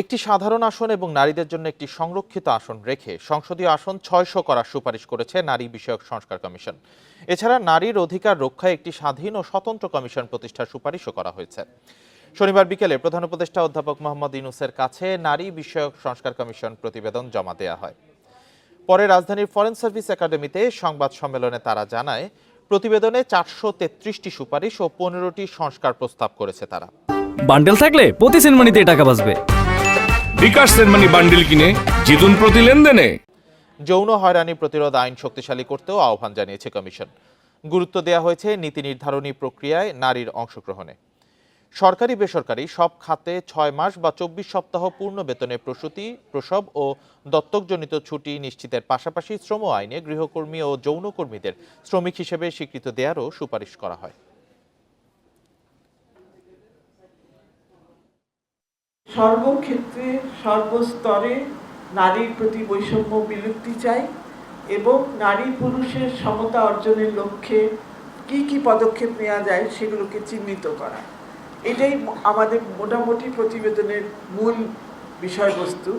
একটি সাধারণ আসন এবং নারীদের জন্য একটি সংরক্ষিত আসন রেখে সংসদীয় আসন ছয়শো করার সুপারিশ করেছে নারী বিষয়ক সংস্কার কমিশন। এছাড়া নারীর অধিকার রক্ষায় একটি স্বাধীন ও স্বতন্ত্র কমিশন প্রতিষ্ঠার সুপারিশও করা হয়েছে। শনিবার বিকেলে প্রধান উপদেষ্টা অধ্যাপক মোহাম্মদ ইউনুসের কাছে নারী বিষয়ক সংস্কার কমিশন প্রতিবেদন জমা দেওয়া হয়। পরে রাজধানীর ফরেন সার্ভিস একাডেমিতে সংবাদ সম্মেলনে তারা জানায়, প্রতিবেদনে চারশো তেত্রিশটি সুপারিশ ও পনেরোটি সংস্কার প্রস্তাব করেছে তারা। বান্ডেল থাকলে প্রতি সেনমানিতে টাকা বাঁচবে। বিকাশ সেনমানি বান্ডিল কিনে জিতুন প্রতি লেনদেনে। যৌন হয়রানি প্রতিরোধ আইন শক্তিশালী করতেও আহ্বান জানিয়েছে কমিশন। গুরুত্ব দেওয়া হয়েছে নীতি নির্ধারণী প্রক্রিয়ায় নারীর অংশগ্রহণে। সরকারি বেসরকারি সব খাতে ছয় মাস বা চব্বিশ সপ্তাহ পূর্ণ বেতনে প্রসূতি, প্রসব ও দত্তকজনিত ছুটি নিশ্চিতের পাশাপাশি শ্রম আইনে গৃহকর্মী ও যৌনকর্মীদের শ্রমিক হিসেবে স্বীকৃত দেওয়ারও সুপারিশ করা হয়। সর্বক্ষেত্রে সর্বস্তরে নারীর প্রতি বৈষম্য বিলুপ্তি চাই এবং নারী পুরুষের সমতা অর্জনের লক্ষ্যে কি কি পদক্ষেপ নেওয়া যায় সেগুলোকে চিহ্নিত করা। এটাই আমাদের মোটামুটি প্রতিবেদনের মূল বিষয়বস্তু।